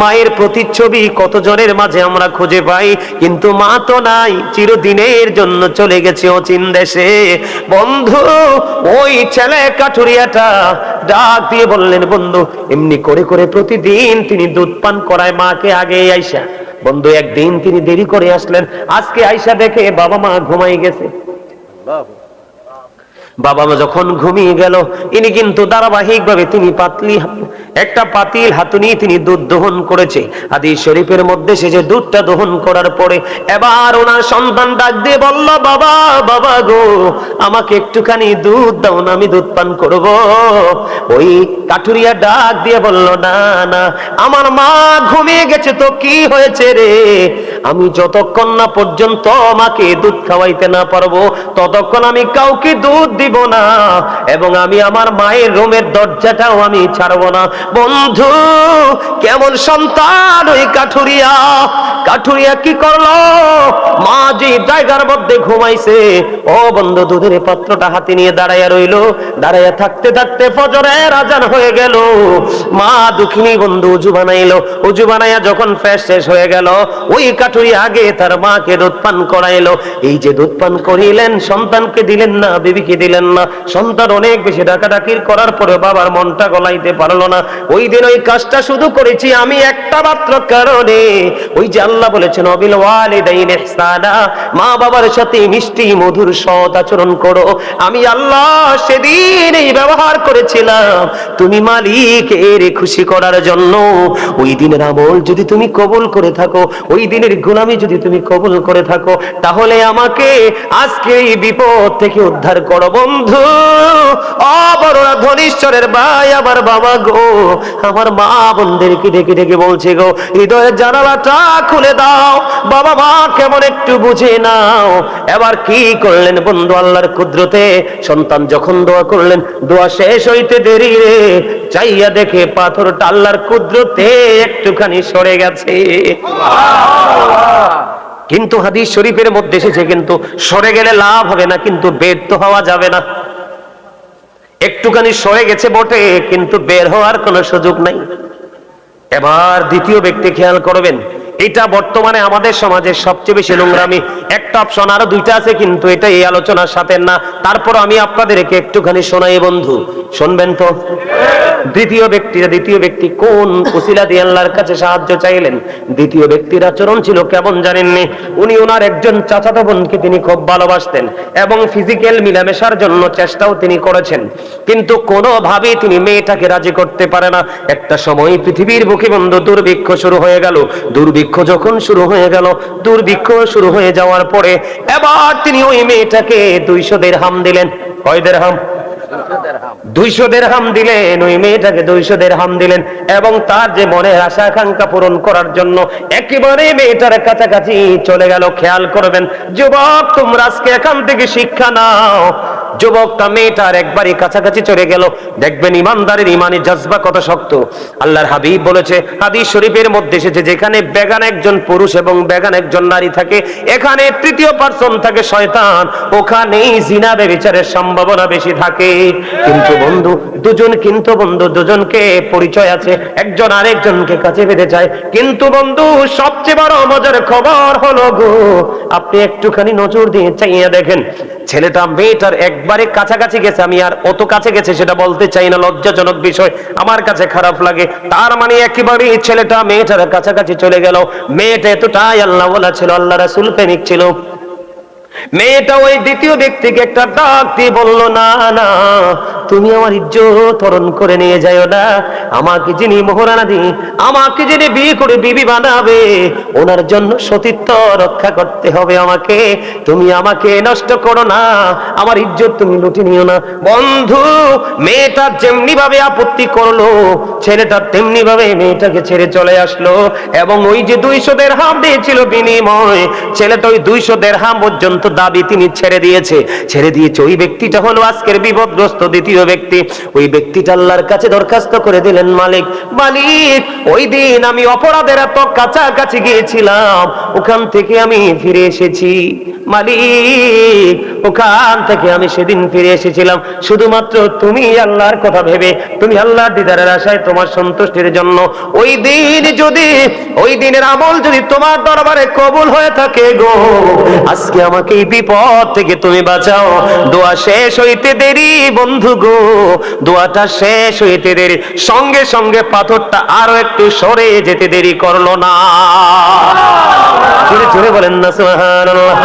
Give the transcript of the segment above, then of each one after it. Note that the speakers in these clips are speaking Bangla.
মায়ের প্রতিচ্ছবি কতজনের মাঝে আমরা খুঁজে পাই। কিন্তু মা তো নাই, চিরদিনের জন্য চলে গেছে অচিন দেশে। বন্ধু, ওই ছেলে কাঠুরিয়াটা ডাক দিয়ে বললেন, বন্ধু, এমনি করে করে প্রতিদিন তিনি দুধ পান করায় মাকে আগে আইসা। বন্ধু, একদিন তিনি দেরি করে আসলেন। আজকে আইসা দেখে বাবা মা ঘুমাই গেছে। বাবা মা যখন ঘুমিয়ে গেল, ইনি কিন্তু ধারাবাহিক ভাবে তিনি পাতলি একটা পাতিল হাতুনি তিনি দুধ দহন করেছে। আদি শরীফের মধ্যে সে যে দুধটা দহন করার পরে এবার ওনার সন্তান ডাক দিয়ে বলল, বাবা বাবা গো, আমাকে একটুখানি দুধ দাও না, আমি দুধ পান করব। ওই কাঠুরিয়া ডাক দিয়ে বলল, না না, আমার মা ঘুমিয়ে গেছে তো কি হয়েছে রে? আমি যতক্ষণ না পর্যন্ত আমাকে দুধ খাওয়াইতে না পারব, ততক্ষণ আমি কাউকে দুধ দিব না, এবং আমি আমার মায়ের রুমের দরজাটাও আমি ছাড়বো না। বন্ধু, কেমন সন্তান ওই কাঠুরিয়া? কাঠুরিয়া কি করল? মা যে জায়গার মধ্যে ঘুমাইছে, ও বন্ধু, দুধের পাত্রটা হাতে নিয়ে দাঁড়াইয়া রইল। দাঁড়াইয়া থাকতে থাকতে ফজরের আজান হয়ে গেল। মা দুঃখিনী বন্ধু, উজু বানাইলো। উজু বানাইয়া যখন ফ্রেশ শেষ হয়ে গেল, ওই কাঠুরিয়া আগে তার মাকে দুধ পান করাইলো। এই যে দুধ পান করিলেন, সন্তানকে দিলেন না, বিবিকে দিলেন না। সন্তান অনেক বেশি ডাকাডাকির করার পরে বাবার মনটা গলাইতে পারল না। ওই দিন ওই কাজটা শুধু করেছি আমি একটা মাত্র কারণে। ওই যে আল্লাহ বলেছেন, অবিল ওয়ালিদাইন ইহসানা। মা বাবার সাথে মিষ্টি মধুর সৎ আচরণ করো। আমি আল্লাহ সেদিন এই ব্যবহার করেছিলাম। তুমি মালিক এর খুশি করার জন্য। ওই দিনের আমল যদি তুমি কবুল করে থাকো, ওই দিনের গোলামি যদি তুমি কবুল করে থাকো, তাহলে আমাকে আজকে এই বিপদ থেকে উদ্ধার করো বন্ধু অবরোরা ধনীশ্বরের ভাই আমার বাবা গো, আমার মা বোনদেরকে ডেকে ডেকে বলছে গো? হৃদয়ের জানালাটা খুলে দাও, বাবা মা কেমন একটু বুঝে নাও। এবার কি করলেন বন্ধু আল্লাহর কুদরতে? সন্তান যখন দোয়া করলেন, দোয়া শেষ হইতে দেরি রে চাইয়া দেখে পাথরটা আল্লাহর কুদরতে একটুখানি সরে গেছে। কিন্তু হাদিস শরীফের মধ্যে এসেছে, কিন্তু সরে গেলে লাভ হবে না, কিন্তু বের তো হওয়া যাবে না। একটুখানি সরে গেছে বটে, কিন্তু বের হওয়ার কোনো সুযোগ নাই। এবার দ্বিতীয় ব্যক্তি খেয়াল করবেন, এটা বর্তমানে আমাদের সমাজের সবচেয়ে বেশি নোংরামি। একটা অপশন, আরও দুইটা আছে, কিন্তু এটা এই আলোচনার সাথে না। তারপর আমি আপনাদেরকে একটুখানি শোনাই, বন্ধু। শুনবেন তো? দ্বিতীয় ব্যক্তিরা, দ্বিতীয় ব্যক্তি কোন উসিলা দিয়ে আল্লাহর কাছে সাহায্য চাইলেন? দ্বিতীয় ব্যক্তির আচরণ ছিল কেমন জানেননি? উনি ওনার একজন চাচাতো বোনকে তিনি খুব ভালোবাসতেন এবং ফিজিক্যাল মিলামেশার জন্য চেষ্টাও তিনি করেছেন। কিন্তু কোনোভাবেই তিনি মেয়েটাকে রাজি করতে পারে না। একটা সময় পৃথিবীর বুকে বন্ধু দুর্ভিক্ষ শুরু হয়ে গেল। দুর্ভিক্ষ যখন শুরু হয়ে গেল, দুর্ভিক্ষ শুরু হয়ে যাওয়ার পরে এবার তিনি ওই মেয়েটাকে দুইশো দের হাম দিলেন। কয় দের হাম দুইশো দেড়হাম দিলেন, ওই মেয়েটাকে দুইশো দেড়হাম দিলেন এবং তার যে মনের আশা আকাঙ্ক্ষা পূরণ করার জন্য একেবারে মেয়েটার কাছাকাছি চলে গেল। খেয়াল করবেন, যুবক, তোমরা আজকে এখান থেকে শিক্ষা নাও। যুবকটা মেয়েটার একবারই কাছাকাছি চলে গেল। দেখবেন ইমানদারের ইমানি জজবা কত শক্ত। আল্লাহর হাবিব বলেছে, হাদিস শরীফের মধ্যে এসেছে, যেখানে বেগান একজন পুরুষ এবং বেগান একজন নারী থাকে, এখানে তৃতীয় পার্সন থাকে শয়তান। ওখানেই জিনা বেবিচারের সম্ভাবনা বেশি থাকে। কিন্তু বন্ধু, দুজন কিন্তু বন্ধু, দুজনকে পরিচয় আছে। একজন আরেকজনকে কাছে পেতে চায়। কিন্তু বন্ধু, সবচেয়ে বড় মজার খবর হলো গো, আপনি একটুখানি নজর দিয়ে চাইয়া দেখেন ছেলেটা মেয়েটার একবারে কাছাকাছি গেছে, আমি আর অত কাছে গেছে সেটা বলতে চাই না, লজ্জাজনক বিষয়। আমার কাছে খারাপ লাগে। তার মানে একেবারে ছেলেটা মেয়েটার কাছাকাছি চলে গেল। মেয়েটা এতটাই আল্লাহ বলা ছিল, আল্লাহ রাসুল প্রেমিক ছিল। মেয়েটা ওই দ্বিতীয় ব্যক্তিকে একটা ডাক দিয়ে বলল, না না তুমি আমার ইজ্জত হরণ করে নিয়ে যাও না। আমাকে যিনি মোহরানা দি, আমাকে যিনি বিয়ে করে বিবি বানাবে, ওনার জন্য সতীত্ব রক্ষা করতে হবে আমাকে। তুমি আমাকে নষ্ট করো না, আমার ইজ্জত তুমি লুটে নিও না। বন্ধু, মেয়েটা যেমনি ভাবে আপত্তি করল, ছেলেটা তেমনি ভাবে মেয়েটাকে ছেড়ে চলে আসলো। এবং ওই যে দুইশো দেড় হাম দিয়েছিল বিনিময় ছেলেটা ওই দুইশো দেড় হাম পর্যন্ত দাবি তিনি ছেড়ে দিয়েছে। ছেড়ে দিয়েছে। ওই ব্যক্তিটা হলো আজকের বিপদগ্রস্ত দ্বিতীয় ব্যক্তি, ওই ব্যক্তিটা আল্লাহর কাছে দরখাস্ত করে দিলেন মালিক মালিক, ওই দিন আমি অপরাধের এত কাছাকাছি গিয়েছিলাম ওখান থেকে আমি ফিরে এসেছি। মালিক, ওখান থেকে আমি সেদিন ফিরে এসেছিলাম। শুধুমাত্র তুমি আল্লাহর কথা ভেবে, তুমি আল্লাহর দিদারের আশায় তোমার সন্তুষ্টির জন্য। ওই দিন যদি, ওই দিনের আমল যদি তোমার দরবারে কবুল হয়ে থাকে গো, আজকে আমাকে এই বিপদ থেকে তুমি বাঁচাও। দোয়া শেষ হইতে দেরি, বন্ধু গো। দোয়াটা শেষ হইতে দেরি। সঙ্গে সঙ্গে পাথরটা আরও একটু সরে যেতে দেরি করল না। জোরে জোরে বলেন না, সুবহানাল্লাহ।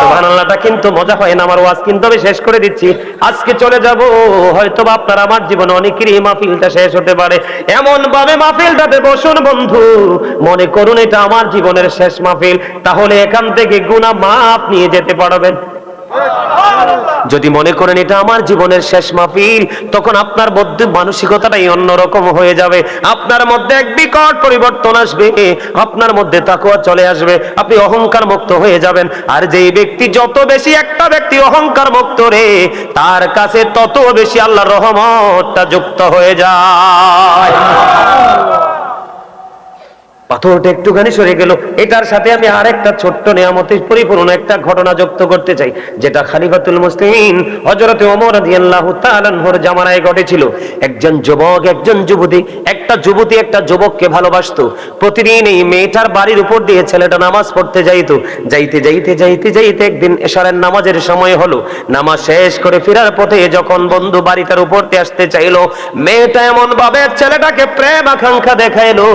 সুবহানাল্লাহটা কিন্তু মজা হয় না, আমার ওয়াজ কিন্তু আমি শেষ করে দিচ্ছি। আজকে চলে যাব হয়তো আপনার আমার জীবনে অনেকেরই মাহফিলটা শেষ হতে পারে। এমন ভাবে মাহফিলটাতে বসুন বন্ধু, মনে করুন এটা আমার জীবনের শেষ মাহফিল। তাহলে এখান থেকে গুনাহ মাফ নিয়ে যেতে পারবেন। যদি মনে করেন এটা আমার জীবনের শেষ মাহফিল, তখন আপনার মধ্যে মানসিকতাটাই অন্যরকম হয়ে যাবে। আপনার মধ্যে এক বিকট পরিবর্তন আসবে। আপনার মধ্যে তাকুয়া চলে আসবে। আপনি অহংকার মুক্ত হয়ে যাবেন। আর যেই ব্যক্তি যত বেশি একটা ব্যক্তি অহংকার মুক্ত রে, তার কাছে তত বেশি আল্লাহর রহমতটা যুক্ত হয়ে যায়। পাথরটা একটুখানি সরে গেল। এটার সাথে আমি আর একটা ছোট্ট নিয়ামতে পরিপূর্ণ একটা ঘটনা যুক্ত করতে চাই, যেটা খালিফাতুল মুসলিম হযরতে ওমর রাদিয়াল্লাহু তাআলার জামানায় ঘটেছিল। একজন যুবক, একজন যুবতী একটা যুবতী একটা যুবককে ভালোবাসতো। প্রতিদিন এই মেয়েটার বাড়ির উপর দিয়ে ছেলেটা নামাজ পড়তে যাইতো। যাইতে যাইতে যাইতে যাইতে একদিন এশারের নামাজের সময় হলো। নামাজ শেষ করে ফেরার পথে যখন বন্ধু বাড়িটার উপর দিয়ে আসতে চাইলো, মেয়েটা এমন ভাবে ছেলেটাকে প্রেম আকাঙ্ক্ষা দেখাইলো।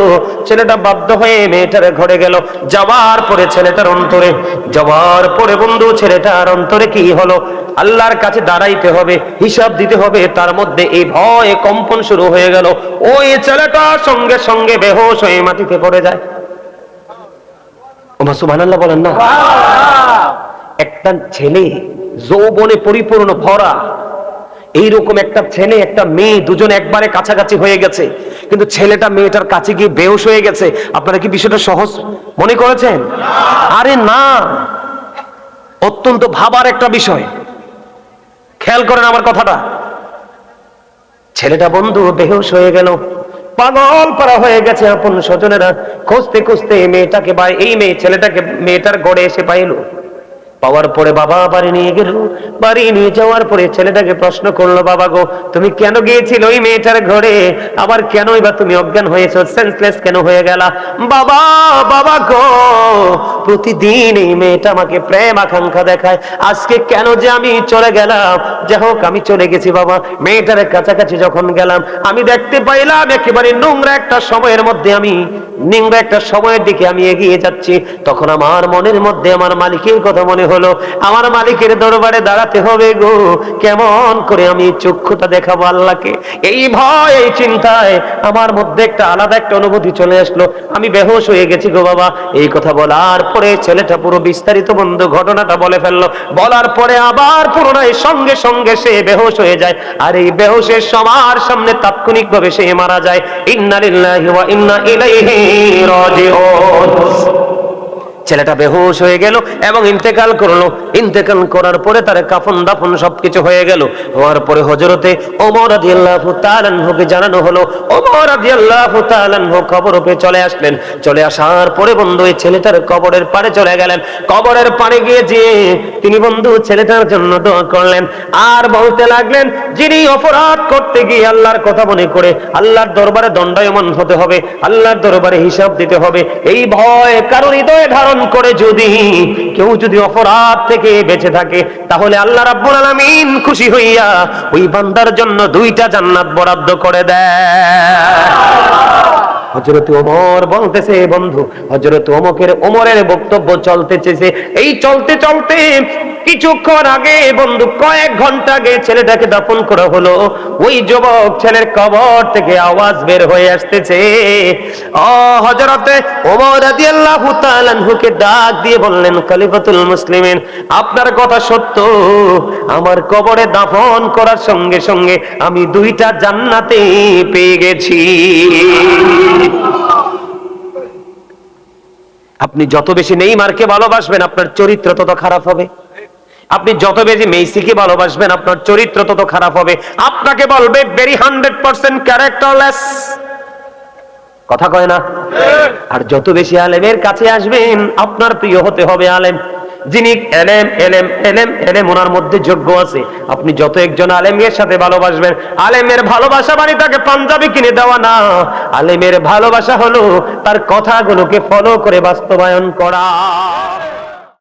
ছেলেটা বাধ্য হয়ে মেয়েটার ঘরে গেল। যাওয়ার পরে ছেলেটার অন্তরে, যাওয়ার পরে বন্ধু ছেলেটার অন্তরে কি হলো? আল্লাহর কাছে দাঁড়াইতে হবে, হিসাব দিতে হবে। তার মধ্যে এই ভয়, কম্পন শুরু হয়ে গেল। ওই ছেলেটা সঙ্গে সঙ্গে বেহোশ হয়ে মাটিতে পড়ে যায়। ওমা সুবহানাল্লাহ বলেন না। একটা ছেলে যৌবনে পরিপূর্ণ ভরা। এইরকম একটা ছেলে একটা মেয়ে দুজন একবারে কাছাকাছি হয়ে গেছে। কিন্তু ছেলেটা মেয়েটার কাছে গিয়ে বেহুশ হয়ে গেছে। আপনারা কি বিষয়টা সহজ মনে করেছেন? আরে না। অত্যন্ত ভাবার একটা বিষয়। খেয়াল করেন আমার কথাটা। ছেলেটা বন্ধু বেহুশ হয়ে গেল। পাগল পারা হয়ে গেছে আপন স্বজনেরা। খুঁজতে খুঁজতে মেয়েটাকে বা এই মেয়ে ছেলেটাকে মেয়েটার গড়ে এসে পাইল। পাওয়ার পরে বাবা বাড়ি নিয়ে গেল। বাড়ি নিয়ে যাওয়ার পরে ছেলেটাকে প্রশ্ন করল, বাবা গো, তুমি কেন গিয়েছিল ওই মেয়েটার ঘরে? আবার কেনই বা তুমি অজ্ঞান হয়েছো? সেন্সলেস কেন হয়ে গেলা? বাবা বাবা গো প্রতিদিন এই মেয়েটা আমাকে প্রেম আকাঙ্ক্ষা দেখায়। আজকে কেন যে আমি চলে গেলাম? যাই হোক, আমি চলে গেছি বাবা। মেয়েটার কাছাকাছি যখন গেলাম, আমি দেখতে পাইলাম একেবারে নোংরা একটা সময়ের মধ্যে আমি, নোংরা একটা সময়ের দিকে আমি এগিয়ে যাচ্ছি। তখন আমার মনের মধ্যে আমার মালিকের কথা মনে হলো, আমার মালিকের দরবারে দাঁড়াতে হবে গো। কেমন করে আমি চক্ষুটা দেখাবো আল্লাহকে? এই ভয়, এই চিন্তায় আমার মধ্যে একটা আলাদা একটা অনুভূতি চলে আসলো। আমি বেহোশ হয়ে গেছি গো বাবা। এই কথা বলার পরে ছেলেটা পুরো বিস্তারিত বন্ধু ঘটনাটা বলে ফেলল। বলার পরে আবার পুনরায় সঙ্গে সঙ্গে সে বেহোশ হয়ে যায়। আর এই বেহোশের সবার সামনে তাৎক্ষণিক ভাবে সে মারা যায়। ইন্না ওয়া ইন্না ইলাইহি রাজিউন। ছেলেটা বেহুশ হয়ে গেল এবং ইন্তেকাল করল। ইন্তেকাল করার পরে তার কাফন দাফন সবকিছু হয়ে গেল। হওয়ার পরে হজরতে ওমর রাদিয়াল্লাহু তাআলাকে জানানো হলো, ওমর রাদিয়াল্লাহু তাআলাহু কবর উপরে চলে আসলেন। চলে আসার পরে বন্ধু এই ছেলেটার কবরের পাড়ে চলে গেলেন। কবরের পাড়ে গিয়ে যে তিনি বন্ধু ছেলেটার জন্য দোয়া করলেন। আর বলতে লাগলেন, যিনি অপরাধ করতে গিয়ে আল্লাহর কথা মনে করে, আল্লাহর দরবারে দণ্ডায়মান হতে হবে, আল্লাহর দরবারে হিসাব দিতে হবে, এই ভয় কারণ হৃদয়ে ধারণ করে যদি কেউ যদি অপরাধ থেকে বেঁচে থাকে, তাহলে আল্লাহ রাব্বুল আলামিন খুশি হইয়া ওই বান্দার জন্য দুইটা জান্নাত বরাদ্দ করে দেয়। হজরত ওমর বলতেছে, বন্ধু হজরত ওমকের ওমরের বক্তব্য চলতেছে এই চলতে চলতে কিছুক্ষণ আগে বন্ধু কয়েক ঘণ্টা আগে ছেলেটাকে দাফন করা হলো। ওই যুবক ছেলের কবর থেকে আওয়াজ বের হয়ে আসতেছে। ওমর ডাক দিয়ে বললেন, খলিফাতুল আপনার কথা সত্য। আমার কবরে দাফন করার সঙ্গে সঙ্গে আমি দুইটা জান্নাতে পেয়ে গেছি। আপনি যত বেশি নেইমারকে ভালোবাসবেন, আপনার চরিত্র তত খারাপ হবে। আপনি যত বেশি মেসিকে ভালোবাসবেন, আপনার চরিত্র তত খারাপ হবে। আপনাকে বলবে ভেরি হান্ড্রেড পার্সেন্ট ক্যারেক্টারলেস কথা কয় না? আর যত বেশি আলেমের কাছে আসবেন, আপনার প্রিয় হতে হবে আলেম। যিনি এলেম এলেম এলেম এলেম, ওনার মধ্যে যোগ্য আছে। আপনি যত একজন আলেমের সাথে ভালোবাসবেন, আলেমের ভালোবাসা মানে তাকে পাঞ্জাবি কিনে দেওয়া না। আলেমের ভালোবাসা হলো তার কথাগুলোকে ফলো করে বাস্তবায়ন করা।